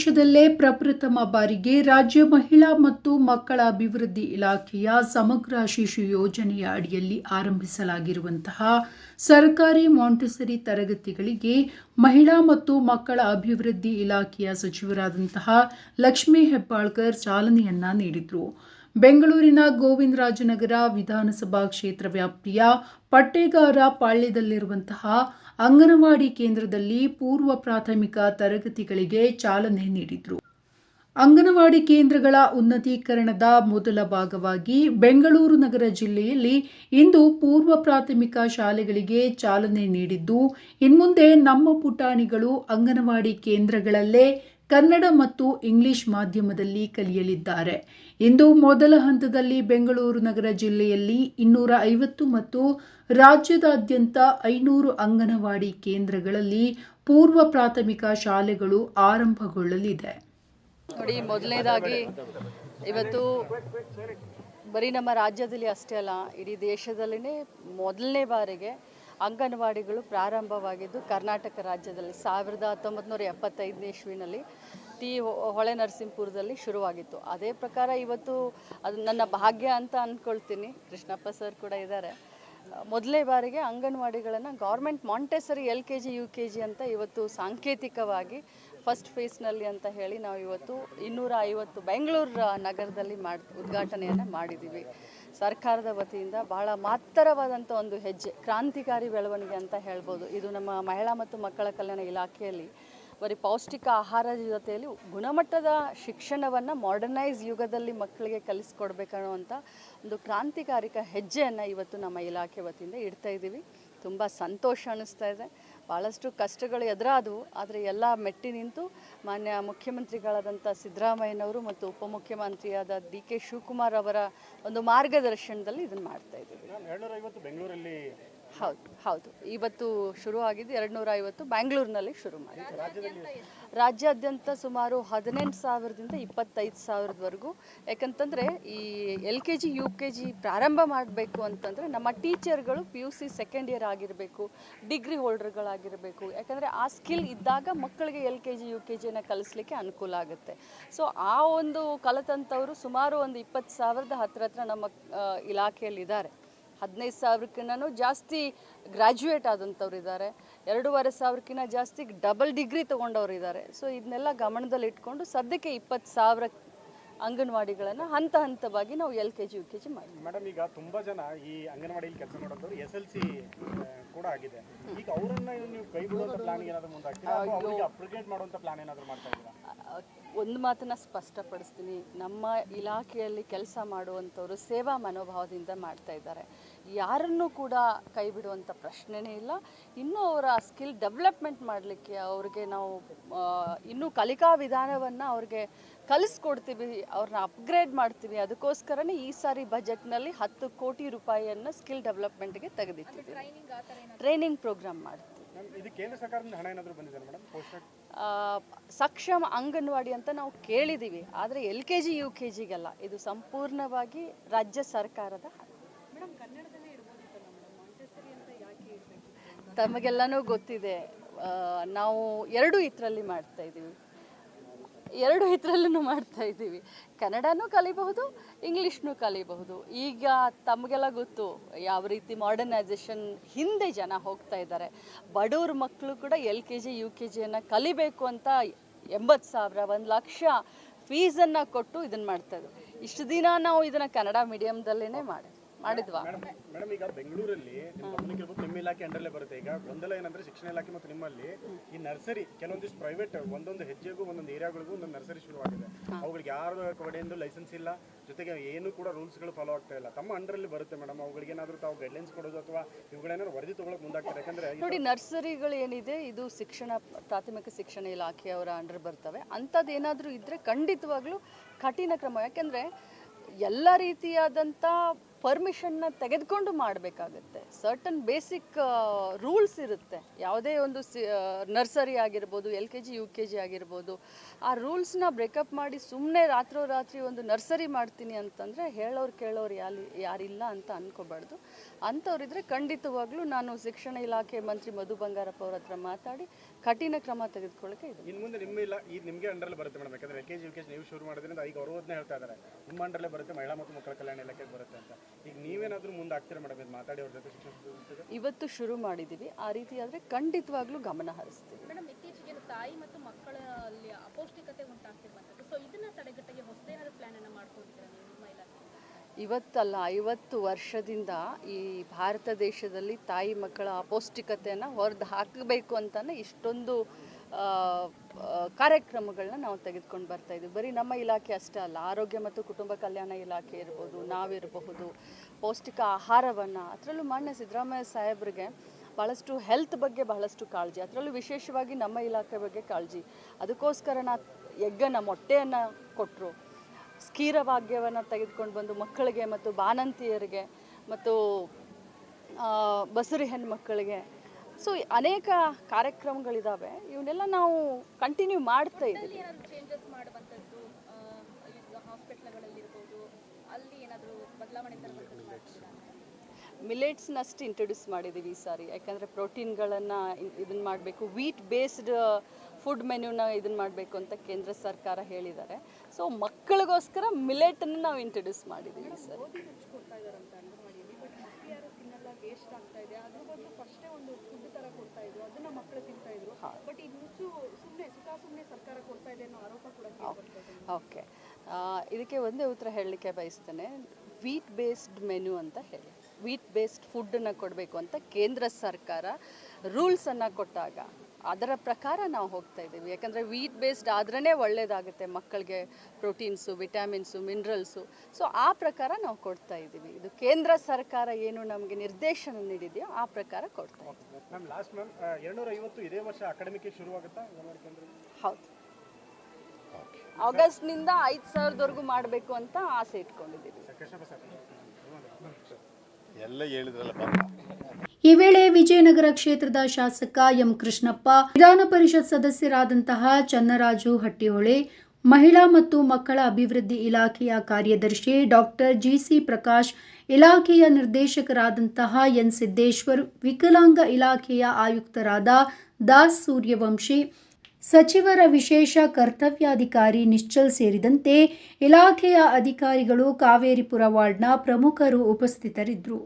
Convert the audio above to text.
ದೇಶದಲ್ಲೇ ಪ್ರಪ್ರಥಮ ಬಾರಿಗೆ ರಾಜ್ಯ ಮಹಿಳಾ ಮತ್ತು ಮಕ್ಕಳ ಅಭಿವೃದ್ಧಿ ಇಲಾಖೆಯ ಸಮಗ್ರ ಶಿಶು ಯೋಜನೆಯ ಅಡಿಯಲ್ಲಿ ಆರಂಭಿಸಲಾಗಿರುವಂತಹ ಸರ್ಕಾರಿ ಮಾಂಟೆಸರಿ ತರಗತಿಗಳಿಗೆ ಮಹಿಳಾ ಮತ್ತು ಮಕ್ಕಳ ಅಭಿವೃದ್ಧಿ ಇಲಾಖೆಯ ಸಚಿವರಾದಂತಹ ಲಕ್ಷ್ಮೀ ಹೆಬ್ಬಾಳ್ಕರ್ ಚಾಲನೆಯನ್ನ ನೀಡಿದರು. ಬೆಂಗಳೂರಿನ ಗೋವಿಂದರಾಜನಗರ ವಿಧಾನಸಭಾ ಕ್ಷೇತ್ರ ವ್ಯಾಪ್ತಿಯ ಪಟ್ಟೇಗಾರ ಪಾಳ್ಯದಲ್ಲಿರುವಂತಹ ಅಂಗನವಾಡಿ ಕೇಂದ್ರದಲ್ಲಿ ಪೂರ್ವ ಪ್ರಾಥಮಿಕ ತರಗತಿಗಳಿಗೆ ಚಾಲನೆ ನೀಡಿದರು. ಅಂಗನವಾಡಿ ಕೇಂದ್ರಗಳ ಉನ್ನತೀಕರಣದ ಮೊದಲ ಭಾಗವಾಗಿ ಬೆಂಗಳೂರು ನಗರ ಜಿಲ್ಲೆಯಲ್ಲಿ ಇಂದು ಪೂರ್ವ ಪ್ರಾಥಮಿಕ ಶಾಲೆಗಳಿಗೆ ಚಾಲನೆ ನೀಡಿದ್ದು, ಇನ್ಮುಂದೆ ನಮ್ಮ ಪುಟಾಣಿಗಳು ಅಂಗನವಾಡಿ ಕೇಂದ್ರಗಳಲ್ಲೇ ಕನ್ನಡ ಮತ್ತು ಇಂಗ್ಲಿಷ್ ಮಾಧ್ಯಮದಲ್ಲಿ ಕಲಿಯಲಿದ್ದಾರೆ. ಇಂದು ಮೊದಲ ಹಂತದಲ್ಲಿ ಬೆಂಗಳೂರು ನಗರ ಜಿಲ್ಲೆಯಲ್ಲಿ ಇನ್ನೂರ ಐವತ್ತು ಮತ್ತು ರಾಜ್ಯದಾದ್ಯಂತ ಐನೂರು ಅಂಗನವಾಡಿ ಕೇಂದ್ರಗಳಲ್ಲಿ ಪೂರ್ವ ಪ್ರಾಥಮಿಕ ಶಾಲೆಗಳು ಆರಂಭಗೊಳ್ಳಲಿದೆ. ನೋಡಿ, ಮೊದಲನೇದಾಗಿ ಇವತ್ತು ಬರೀ ನಮ್ಮ ರಾಜ್ಯದಲ್ಲಿ ಅಷ್ಟೇ ಅಲ್ಲ, ಇಡೀ ದೇಶದಲ್ಲೇ ಮೊದಲನೇ ಬಾರಿಗೆ ಅಂಗನವಾಡಿಗಳು ಪ್ರಾರಂಭವಾಗಿದ್ದು ಕರ್ನಾಟಕ ರಾಜ್ಯದಲ್ಲಿ ಸಾವಿರದ ಹತ್ತೊಂಬತ್ತು ನೂರ ಎಪ್ಪತ್ತೈದನೇ ಇಸ್ವಿನಲ್ಲಿ ಟಿ ಹೊಳೆ ನರಸಿಂಹಪುರದಲ್ಲಿ ಶುರುವಾಗಿತ್ತು. ಅದೇ ಪ್ರಕಾರ ಇವತ್ತು ಅದು ನನ್ನ ಭಾಗ್ಯ ಅಂತ ಅಂದ್ಕೊಳ್ತೀನಿ ಕೃಷ್ಣಪ್ಪ ಸರ್ ಕೂಡ ಇದ್ದಾರೆ. ಮೊದಲೇ ಬಾರಿಗೆ ಅಂಗನವಾಡಿಗಳನ್ನು government Montessori L K G U K G ಅಂತ ಇವತ್ತು ಸಾಂಕೇತಿಕವಾಗಿ ಫಸ್ಟ್ ಫೇಸ್ನಲ್ಲಿ ಅಂತ ಹೇಳಿ ನಾವು ಇವತ್ತು ಇನ್ನೂರ ಐವತ್ತು ಬೆಂಗಳೂರು ನಗರದಲ್ಲಿ ಮಾಡಿ, ಉದ್ಘಾಟನೆಯನ್ನು ಮಾಡಿದ್ದೀವಿ ಸರ್ಕಾರದ ವತಿಯಿಂದ ಬಹಳ ಮಹತ್ತರವಾದಂಥ ಒಂದು ಹೆಜ್ಜೆ, ಕ್ರಾಂತಿಕಾರಿ ಬೆಳವಣಿಗೆ ಅಂತ ಹೇಳ್ಬೋದು. ಇದು ನಮ್ಮ ಮಹಿಳಾ ಮತ್ತು ಮಕ್ಕಳ ಕಲ್ಯಾಣ ಇಲಾಖೆಯಲ್ಲಿ ಬರೀ ಪೌಷ್ಟಿಕ ಆಹಾರದ ಜೊತೆಯಲ್ಲಿ ಗುಣಮಟ್ಟದ ಶಿಕ್ಷಣವನ್ನು ಮಾಡರ್ನೈಸ್ ಯುಗದಲ್ಲಿ ಮಕ್ಕಳಿಗೆ ಕಲಿಸ್ಕೊಡ್ಬೇಕನ್ನುವಂಥ ಒಂದು ಕ್ರಾಂತಿಕಾರಿಕ ಹೆಜ್ಜೆಯನ್ನು ಇವತ್ತು ನಮ್ಮ ಇಲಾಖೆ ವತಿಯಿಂದ ಇಡ್ತಾ ಇದ್ದೀವಿ ತುಂಬ ಸಂತೋಷ ಅನ್ನಿಸ್ತಾ ಇದೆ. ಭಾಳಷ್ಟು ಕಷ್ಟಗಳು ಎದುರಾದವು, ಆದರೆ ಎಲ್ಲ ಮೆಟ್ಟಿ ನಿಂತು ಮಾನ್ಯ ಮುಖ್ಯಮಂತ್ರಿಗಳಾದಂಥ ಸಿದ್ದರಾಮಯ್ಯನವರು ಮತ್ತು ಉಪಮುಖ್ಯಮಂತ್ರಿಯಾದ ಡಿ ಕೆ ಶಿವಕುಮಾರ್ ಅವರ ಒಂದು ಮಾರ್ಗದರ್ಶನದಲ್ಲಿ ಇದನ್ನು ಮಾಡ್ತಾ ಇದ್ದೀವಿ. ಬೆಂಗಳೂರಲ್ಲಿ ಹೌದು ಹೌದು. ಇವತ್ತು ಶುರು ಆಗಿದ್ದು ಎರಡು ನೂರ ಐವತ್ತು ಬ್ಯಾಂಗ್ಳೂರಿನಲ್ಲಿ ಶುರು ಮಾಡಿದ್ದಾರೆ. ರಾಜ್ಯಾದ್ಯಂತ ಸುಮಾರು ಹದಿನೆಂಟು ಸಾವಿರದಿಂದ ಇಪ್ಪತ್ತೈದು ಸಾವಿರದವರೆಗೂ. ಯಾಕಂತಂದರೆ ಈ L K G U K G ಪ್ರಾರಂಭ ಮಾಡಬೇಕು ಅಂತಂದರೆ ನಮ್ಮ ಟೀಚರ್ಗಳು P U C second year ಆಗಿರಬೇಕು ಡಿಗ್ರಿ ಹೋಲ್ಡರ್ಗಳಾಗಿರಬೇಕು. ಯಾಕಂದರೆ ಆ ಸ್ಕಿಲ್ ಇದ್ದಾಗ ಮಕ್ಕಳಿಗೆ L K G U K ಜಿನ ಕಲಿಸ್ಲಿಕ್ಕೆ ಅನುಕೂಲ ಆಗುತ್ತೆ. ಸೊ ಆ ಒಂದು ಕಲಿತಂಥವರು ಸುಮಾರು ಒಂದು ಇಪ್ಪತ್ತು ಸಾವಿರದ ಹತ್ರ ಹತ್ರ ನಮ್ಮ ಇಲಾಖೆಯಲ್ಲಿದ್ದಾರೆ. ಹದಿನೈದು ಸಾವಿರಕ್ಕಿಂತನೂ ಜಾಸ್ತಿ ಗ್ರ್ಯಾಜುಯೇಟ್ ಆದಂಥವ್ರು ಇದ್ದಾರೆ. ಎರಡೂವರೆ ಸಾವಿರಕ್ಕಿಂತ ಜಾಸ್ತಿ ಡಬಲ್ ಡಿಗ್ರಿ ತೊಗೊಂಡವ್ರು ಇದ್ದಾರೆ. ಸೊ ಇದನ್ನೆಲ್ಲ ಗಮನದಲ್ಲಿ ಇಟ್ಕೊಂಡು ಸದ್ಯಕ್ಕೆ ಇಪ್ಪತ್ತು ಸಾವಿರ ಅಂಗನವಾಡಿಗಳನ್ನು ಹಂತ ಹಂತವಾಗಿ ನಾವು L K G U K G ಮಾಡಿ ಮೇಡಮ್ ಈಗ ತುಂಬಾ ಜನ ಈ ಅಂಗನವಾಡಿಯಲ್ಲಿ ಕೆಲಸ ಮಾಡೋದವ್ರು ಎಸ್ ಎಲ್ ಸಿ ಕೂಡ ಆಗಿದೆ. ಈಗ ಅವರನ್ನ ನೀವು ಕೈ ಬಿಡುವಂತ ಪ್ಲಾನ್ ಏನಾದರೂ ಮುಂದಾಗ್ತೀರಾ? ಅಥವಾ ಅವರಿಗೆ ಅಪ್ಗ್ರೇಡ್ ಮಾಡುವಂತ ಪ್ಲಾನ್ ಏನಾದರೂ ಮಾಡ್ತಾ ಇದ್ದೀರಾ? ಒಂದು ಮಾತನ್ನ ಸ್ಪಷ್ಟಪಡಿಸ್ತೀನಿ. ನಮ್ಮ ಇಲಾಖೆಯಲ್ಲಿ ಕೆಲಸ ಮಾಡುವಂಥವ್ರು ಸೇವಾ ಮನೋಭಾವದಿಂದ ಮಾಡ್ತಾ ಇದ್ದಾರೆ. ಯಾರನ್ನು ಕೂಡ ಕೈ ಬಿಡುವಂಥ ಪ್ರಶ್ನೆನೇ ಇಲ್ಲ. ಇನ್ನೂ ಅವರ ಸ್ಕಿಲ್ ಡೆವಲಪ್ಮೆಂಟ್ ಮಾಡಲಿಕ್ಕೆ ಅವ್ರಿಗೆ ನಾವು ಇನ್ನೂ ಕಲಿಕಾ ವಿಧಾನವನ್ನು ಅವ್ರಿಗೆ ಕಲಿಸ್ಕೊಡ್ತೀವಿ ಅವ್ರನ್ನ ಅಪ್ಗ್ರೇಡ್ ಮಾಡ್ತೀವಿ. ಅದಕ್ಕೋಸ್ಕರನೇ ಈ ಸಾರಿ ಬಜೆಟ್ನಲ್ಲಿ ಹತ್ತು ಕೋಟಿ ರೂಪಾಯಿಯನ್ನು ಸ್ಕಿಲ್ ಡೆವಲಪ್ಮೆಂಟ್ಗೆ ತೆಗೆದಿಟ್ಟಿದ್ದೀವಿ. ಟ್ರೈನಿಂಗ್ ಪ್ರೋಗ್ರಾಮ್ ಮಾಡ್ತೀವಿ. ಮ್ಯಾಮ್ ಇದು ಕೇಂದ್ರ ಸರ್ಕಾರದಿಂದ ಹಣ ಏನಾದ್ರು ಬಂದಿದೆ ಮೇಡಮ್? ಸಕ್ಷಮ ಅಂಗನವಾಡಿ ಅಂತ ನಾವು ಕೇಳಿದ್ದೀವಿ ಆದರೆ L K G U K ಜಿಗೆಲ್ಲ ಇದು ಸಂಪೂರ್ಣವಾಗಿ ರಾಜ್ಯ ಸರ್ಕಾರದ. ತಮಗೆಲ್ಲನೂ ಗೊತ್ತಿದೆ. ನಾವು ಎರಡು ಇದರಲ್ಲಿ ಮಾಡ್ತಾ ಇದ್ದೀವಿ. ಎರಡು ಇದರಲ್ಲೂ ಮಾಡ್ತಾ ಇದ್ದೀವಿ. ಕನ್ನಡನೂ ಕಲಿಬಹುದು, ಇಂಗ್ಲೀಷ್ನೂ ಕಲಿಬಹುದು. ಈಗ ತಮಗೆಲ್ಲ ಗೊತ್ತು, ಯಾವ ರೀತಿ ಮಾಡರ್ನೈಸೇಷನ್ ಹಿಂದೆ ಜನ ಹೋಗ್ತಾ ಇದ್ದಾರೆ. ಬಡವ್ರ ಮಕ್ಕಳು ಕೂಡ L K G, U K ಜಿಯನ್ನು ಕಲಿಬೇಕು ಅಂತ ಎಂಬತ್ತು ಸಾವಿರ, ಒಂದು ಲಕ್ಷ ಫೀಸನ್ನು ಕೊಟ್ಟು ಇದನ್ನು ಮಾಡ್ತಾ ಇದ್ವಿ ಇಷ್ಟು ದಿನ ನಾವು ಇದನ್ನು ಕನ್ನಡ ಮೀಡಿಯಮ್ದಲ್ಲೇ ಮಾಡಿ ಮಾಡಿದ್ವಾ? ಮೇಡಮ್ ಈಗ ಬೆಂಗಳೂರಲ್ಲಿ ನಿಮ್ಮ ಗಮನಕ್ಕೆ ಇರ್ಬೋದು ನಿಮ್ಮ ಇಲಾಖೆ ಅಂಡರ್ಲೇ ಬರುತ್ತೆ. ಈಗ ಗೊಂದಲ ಏನಂದ್ರೆ ಶಿಕ್ಷಣ ಇಲಾಖೆ ಮತ್ತು ನಿಮ್ಮಲ್ಲಿ ಈ ನರ್ಸರಿ ಕೆಲವೊಂದಿಷ್ಟು ಪ್ರೈವೇಟ್ ಒಂದೊಂದು ಹೆಜ್ಜೆಗೂ ಒಂದೊಂದು ಏರಿಯಾಗಳಿಗೂ ಒಂದೊಂದು ನರ್ಸರಿ ಶುರುವಾಗಿದೆ. ಅವುಗಳಿಗೆ ಯಾರ ಕಡೆಯಿಂದ ಲೈಸೆನ್ಸ್ ಇಲ್ಲ. ಜೊತೆಗೆ ಏನು ಕೂಡ ರೂಲ್ಸ್ಗಳು ಫಾಲೋ ಆಗ್ತಾ ಇಲ್ಲ. ತಮ್ಮ ಅಂಡರಲ್ಲಿ ಬರುತ್ತೆ ಮೇಡಮ್. ಅವುಗಳಿಗೆ ಏನಾದರೂ ತಾವು ಗೈಡ್ಲೈನ್ಸ್ ಕೊಡೋದು ಅಥವಾ ಇವುಗಳೇನಾದ್ರು ವರದಿ ತಗೊಳಕ್ ಮುಂದಾಗ್ತಾರೆ. ಯಾಕಂದ್ರೆ ನೋಡಿ ನರ್ಸರಿಗಳು ಏನಿದೆ ಇದು ಶಿಕ್ಷಣ ಪ್ರಾಥಮಿಕ ಶಿಕ್ಷಣ ಇಲಾಖೆಯವರ ಅಂಡರ್ ಬರ್ತವೆ. ಅಂಥದ್ದು ಏನಾದರೂ ಇದ್ದರೆ ಖಂಡಿತವಾಗ್ಲೂ ಕಠಿಣ ಕ್ರಮ. ಯಾಕೆಂದರೆ ಎಲ್ಲ ರೀತಿಯಾದಂಥ ಪರ್ಮಿಷನ್ನ ತೆಗೆದುಕೊಂಡು ಮಾಡಬೇಕಾಗುತ್ತೆ. ಸರ್ಟನ್ ಬೇಸಿಕ್ ರೂಲ್ಸ್ ಇರುತ್ತೆ. ಯಾವುದೇ ಒಂದು ಸಿ ನರ್ಸರಿ ಆಗಿರ್ಬೋದು L K G U K G ಆಗಿರ್ಬೋದು, ಆ ರೂಲ್ಸ್ನ ಬ್ರೇಕಪ್ ಮಾಡಿ ಸುಮ್ಮನೆ ರಾತ್ರೋರಾತ್ರಿ ಒಂದು ನರ್ಸರಿ ಮಾಡ್ತೀನಿ ಅಂತಂದರೆ ಹೇಳೋರು ಕೇಳೋರು ಯಾಲಿ, ಯಾರಿಲ್ಲ ಅಂತ ಅಂದ್ಕೋಬಾರ್ದು ಅಂಥವ್ರಿದ್ರೆ ಖಂಡಿತವಾಗ್ಲೂ ನಾನು ಶಿಕ್ಷಣ ಇಲಾಖೆ ಮಂತ್ರಿ ಮಧು ಬಂಗಾರಪ್ಪ ಅವ್ರ ಹತ್ರ ಮಾತಾಡಿ ಕಠಿಣ ಕ್ರಮ ತೆಗೆದುಕೊಳ್ಳೋಕೆ ಇದೆ ಇನ್ನು ಮುಂದೆ ನಿಮ್ಮ ಇಲ್ಲ, ಈ ನಿಮಗೆ ಅಂಡರ್ಲ್ಲಿ ಬರುತ್ತೆ ಮೇಡಮ್. ಯಾಕಂದ್ರೆ L K G U K G ನೀವು ಶುರು ಮಾಡೋದ್ರಿಂದ ಈಗ ಅವರು ಹೇಳ್ತಾ ಇದ್ದಾರೆ. ನಿಮ್ಮ ಅಂಡರ್ಲ್ಲೇ ಬರುತ್ತೆ ಮಹಿಳಾ ಮತ್ತು ಮಕ್ಕಳ ಕಲ್ಯಾಣ ಇಲಾಖೆಗೆ ಬರುತ್ತೆ ಅಂತ. ಈಗ ನೀವೇನಾದರೂ ಮುಂದೆ ಆಗ್ತೀರಾ ಮೇಡಮ್ ಇದು ಮಾತಾಡಿ ಅವ್ರ ಜೊತೆ ಶಿಕ್ಷಣ ಇವತ್ತು ಶುರು ಮಾಡಿದ್ದೀವಿ ಆ ರೀತಿ ಆದರೆ ಖಂಡಿತವಾಗ್ಲೂ ಗಮನ ಹರಿಸ್ತೀವಿ. ಮೇಡಮ್ ಇತ್ತೀಚೆಗೆ ತಾಯಿ ಮತ್ತು ಮಕ್ಕಳಲ್ಲಿ ಅಪೌಷ್ಟಿಕತೆ ಉಂಟಾಗ್ತಿರುವಂಥದ್ದು. ಸೊ ಇದನ್ನ ತಡೆಗಟ್ಟಗೆ ಹೊಸದೇನಾದ್ರೂ ಪ್ಲಾನ್ ಅನ್ನು ಮಾಡ್ಕೊಂಡಿದ್ದೀರಾ ನೀವು ನಿಮ್ಮ ಇಲಾಖೆ ಇವತ್ತಲ್ಲ ಐವತ್ತು ವರ್ಷದಿಂದ ಈ ಭಾರತ ದೇಶದಲ್ಲಿ ತಾಯಿ ಮಕ್ಕಳ ಅಪೌಷ್ಟಿಕತೆಯನ್ನು ಹೊರದು ಹಾಕಬೇಕು ಅಂತಾನೆ ಇಷ್ಟೊಂದು ಕಾರ್ಯಕ್ರಮಗಳನ್ನ ನಾವು ತೆಗೆದುಕೊಂಡು ಬರ್ತಾ ಇದ್ದೀವಿ. ಬರೀ ನಮ್ಮ ಇಲಾಖೆ ಅಷ್ಟೇ ಅಲ್ಲ, ಆರೋಗ್ಯ ಮತ್ತು ಕುಟುಂಬ ಕಲ್ಯಾಣ ಇಲಾಖೆ ಇರ್ಬೋದು ನಾವಿರಬಹುದು ಪೌಷ್ಟಿಕ ಆಹಾರವನ್ನು, ಅದರಲ್ಲೂ ಮಾನ್ಯ ಸಿದ್ದರಾಮಯ್ಯ ಸಾಹೇಬ್ರಿಗೆ ಭಾಳಷ್ಟು ಹೆಲ್ತ್ ಬಗ್ಗೆ ಬಹಳಷ್ಟು ಕಾಳಜಿ, ಅದರಲ್ಲೂ ವಿಶೇಷವಾಗಿ ನಮ್ಮ ಇಲಾಖೆ ಬಗ್ಗೆ ಕಾಳಜಿ. ಅದಕ್ಕೋಸ್ಕರ ನಾ ಎಗ್ಗನ್ನು, ಮೊಟ್ಟೆಯನ್ನು ಕೊಟ್ಟರು ಸ್ಕೀರಭಾಗ್ಯವನ್ನು ತೆಗೆದುಕೊಂಡು ಬಂದು ಮಕ್ಕಳಿಗೆ ಮತ್ತು ಬಾಣಂತಿಯರಿಗೆ ಮತ್ತು ಬಸುರಿ ಹೆಣ್ಮಕ್ಕಳಿಗೆ ಸೊ ಅನೇಕ ಕಾರ್ಯಕ್ರಮಗಳಿದ್ದಾವೆ ಇವನ್ನೆಲ್ಲ ನಾವು ಕಂಟಿನ್ಯೂ ಮಾಡ್ತಾ ಇದ್ದೀವಿ. ಮಿಲೆಟ್ಸ್ನಷ್ಟು ಇಂಟ್ರೊಡ್ಯೂಸ್ ಮಾಡಿದ್ದೀವಿ ಈ ಸಾರಿ. ಯಾಕಂದರೆ ಪ್ರೋಟೀನ್ಗಳನ್ನು ಇದನ್ನು ಮಾಡಬೇಕು ವೀಟ್ ಬೇಸ್ಡ್ ಫುಡ್ ಮೆನ್ಯೂನ ಇದನ್ನು ಮಾಡಬೇಕು ಅಂತ ಕೇಂದ್ರ ಸರ್ಕಾರ ಹೇಳಿದ್ದಾರೆ. ಸೊ ಮಕ್ಕಳಿಗೋಸ್ಕರ ಮಿಲೆಟನ್ನು ನಾವು ಇಂಟ್ರೊಡ್ಯೂಸ್ ಮಾಡಿದ್ದೀವಿ ಸರ್. ವೇಸ್ಟ್ ಆಗ್ತಾ ಇದೆ. ಅದ್ರ ಬಗ್ಗೆ ಫಸ್ಟೇ ಒಂದು ಕೊಡ್ತಾ ಇದ್ರು ಅದನ್ನ ಮಕ್ಕಳು ತಿಂತಾ ಇದ್ರು. ಬಟ್ ಇದು ನುಚ್ಚು ಸುಮ್ಮನೆ ಸುಖಾ ಸುಮ್ಮನೆ ಸರ್ಕಾರ ಕೊಡ್ತಾ ಇದೆ ಅನ್ನೋ ಆರೋಪ ಕೂಡ ಓಕೆ ಇದಕ್ಕೆ ಒಂದೇ ಉತ್ತರ ಹೇಳಲಿಕ್ಕೆ ಬಯಸ್ತೇನೆ. ವೀಟ್ ಬೇಸ್ಡ್ ಮೆನು ಅಂತ ಹೇಳಿ. ವೀಟ್ ಬೇಸ್ಡ್ ಫುಡ್ಡನ್ನು ಕೊಡಬೇಕು ಅಂತ ಕೇಂದ್ರ ಸರ್ಕಾರ ರೂಲ್ಸನ್ನು ಕೊಟ್ಟಾಗ ಅದರ ಪ್ರಕಾರ ನಾವು ಹೋಗ್ತಾ ಇದ್ದೀವಿ. ಯಾಕಂದರೆ ವೀಟ್ ಬೇಸ್ಡ್ ಆದ್ರೇ ಒಳ್ಳೆಯದಾಗುತ್ತೆ ಮಕ್ಕಳಿಗೆ ಪ್ರೋಟೀನ್ಸು ವಿಟಮಿನ್ಸು ಮಿನರಲ್ಸು ಸೊ ಆ ಪ್ರಕಾರ ನಾವು ಕೊಡ್ತಾ ಇದ್ದೀವಿ. ಇದು ಕೇಂದ್ರ ಸರ್ಕಾರ ಏನು ನಮಗೆ ನಿರ್ದೇಶನ ನೀಡಿದೆಯೋ ಆ ಪ್ರಕಾರ ಕೊಡ್ತಾ ಇದ್ದೀವಿ. ಹೌದು. ಆಗಸ್ಟ್ನಿಂದ ಐದು ಸಾವಿರದವರೆಗೂ ಮಾಡಬೇಕು ಅಂತ ಆಸೆ ಇಟ್ಕೊಂಡಿದ್ದೀವಿ. ಸರ್ ಎಲ್ಲ ಹೇಳಿದ್ರಲ್ಲ ಈ ವೇಳೆ ವಿಜಯನಗರ ಕ್ಷೇತ್ರದ ಶಾಸಕ ಎಂ ಕೃಷ್ಣಪ್ಪ, ವಿಧಾನ ಪರಿಷತ್ ಸದಸ್ಯರಾದಂತಹ ಚನ್ನರಾಜು ಹಟ್ಟಿಹೊಳೆ, ಮಹಿಳಾ ಮತ್ತು ಮಕ್ಕಳ ಅಭಿವೃದ್ಧಿ ಇಲಾಖೆಯ ಕಾರ್ಯದರ್ಶಿ ಡಾಕ್ಟರ್ ಜಿಸಿ ಪ್ರಕಾಶ್, ಇಲಾಖೆಯ ನಿರ್ದೇಶಕರಾದಂತಹ ಎನ್ ಸಿದ್ದೇಶ್ವರ್, ವಿಕಲಾಂಗ ಇಲಾಖೆಯ ಆಯುಕ್ತರಾದ ದಾಸ್ ಸೂರ್ಯವಂಶಿ, ಸಚಿವರ ವಿಶೇಷ ಕರ್ತವ್ಯಾಧಿಕಾರಿ ನಿಶ್ಚಲ್ ಸೇರಿದಂತೆ ಇಲಾಖೆಯ ಅಧಿಕಾರಿಗಳು ಕಾವೇರಿಪುರ ವಾರ್ಡ್ನ ಪ್ರಮುಖರು ಉಪಸ್ಥಿತರಿದ್ದರು.